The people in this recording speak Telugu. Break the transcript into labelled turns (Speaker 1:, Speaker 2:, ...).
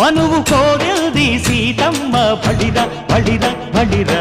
Speaker 1: మనువు కోడెల్ది సీతమ్మ బడిర బడిర బడిర